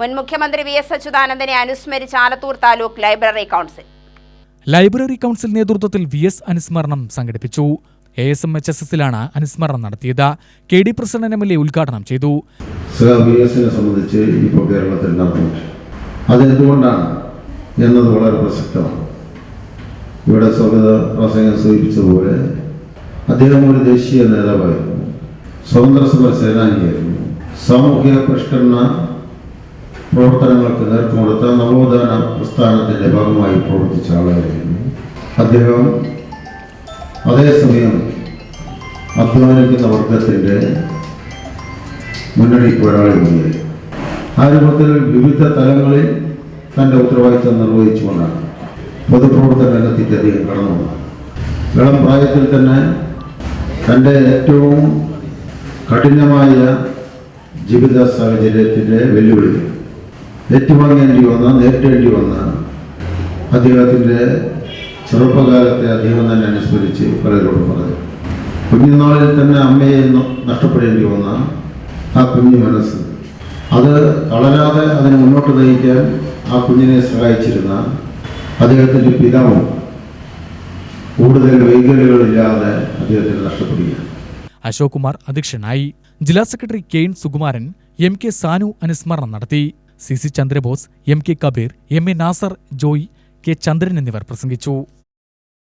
മുൻ മുഖ്യമന്ത്രി V S അച്യുതാനന്ദനെ അനുസ്മരിച്ച് Alathur taluk library council. Library council നേതൃത്വത്തിൽ വി എസ് അനുസ്മരണം സംഘടിപ്പിച്ചു. A S M H S എസിലാണ് അനുസ്മരണം നടത്തിയത്. K D president M L A ഉദ്ഘാടനം ചെയ്തു. സംബന്ധിച്ച് ഇപ്പോൾ കേരളത്തിൽ നടന്നിട്ട് അതെന്തുകൊണ്ടാണ് എന്നത് വളരെ പ്രസക്തമാണ്. ഇവിടെ സ്വാഗത പ്രസംഗം സൂചിപ്പിച്ചതുപോലെ അദ്ദേഹം ഒരു ദേശീയ നേതാവായിരുന്നു. സ്വതന്ത്ര സമര സേനാനിയായിരുന്നു. സാമൂഹിക പരിഷ്കരണ പ്രവർത്തനങ്ങൾക്ക് നേതൃത്വം കൊടുത്ത നവോത്ഥാന പ്രസ്ഥാനത്തിന്റെ ഭാഗമായി പ്രവർത്തിച്ച ആളായിരുന്നു അദ്ദേഹം അതേസമയം അധ്വാനിക്കുന്ന വർഗത്തിന്റെ മുന്നണി പോരാളി കൂടിയായി ആ രൂപത്തിൽ വിവിധ തലങ്ങളിൽ തന്റെ ഉത്തരവാദിത്വം നിർവഹിച്ചുകൊണ്ടാണ് പൊതുപ്രവർത്തന രംഗത്തേക്ക് അധികം കടന്നു. ഇളം പ്രായത്തിൽ തന്നെ തന്റെ ഏറ്റവും കഠിനമായ ജീവിത സാഹചര്യത്തിന്റെ വെല്ലുവിളി ഏറ്റുവാങ്ങേണ്ടി വന്ന നേരിടേണ്ടി വന്ന അദ്ദേഹത്തിന്റെ ചെറുപ്പകാലത്തെ അദ്ദേഹം തന്നെ അനുസ്മരിച്ച് പലരോടും പറഞ്ഞു. കുഞ്ഞുനാളിൽ തന്നെ അമ്മയെ നഷ്ടപ്പെടേണ്ടി വന്ന ആ കുഞ്ഞു മനസ്സ്. അത് തളരാതെ അതിനെ മുന്നോട്ട് നയിക്കാൻ ആ കുഞ്ഞിനെ സഹായിച്ചിരുന്ന അദ്ദേഹത്തിന്റെ പിതാവും കൂടുതൽ വൈകല്യങ്ങളില്ലാതെ അദ്ദേഹത്തിന് നഷ്ടപ്പെടുകയാണ്. അശോക് കുമാർ അധ്യക്ഷനായി ജില്ലാ സെക്രട്ടറി കെയ്ൻ സുകുമാരൻ എം കെ സാനു അനുസ്മരണം നടത്തി. C C Chandrabose M K Kabeer M A Nasar Joy K Chandran എന്നിവർ പ്രസംഗിച്ചു.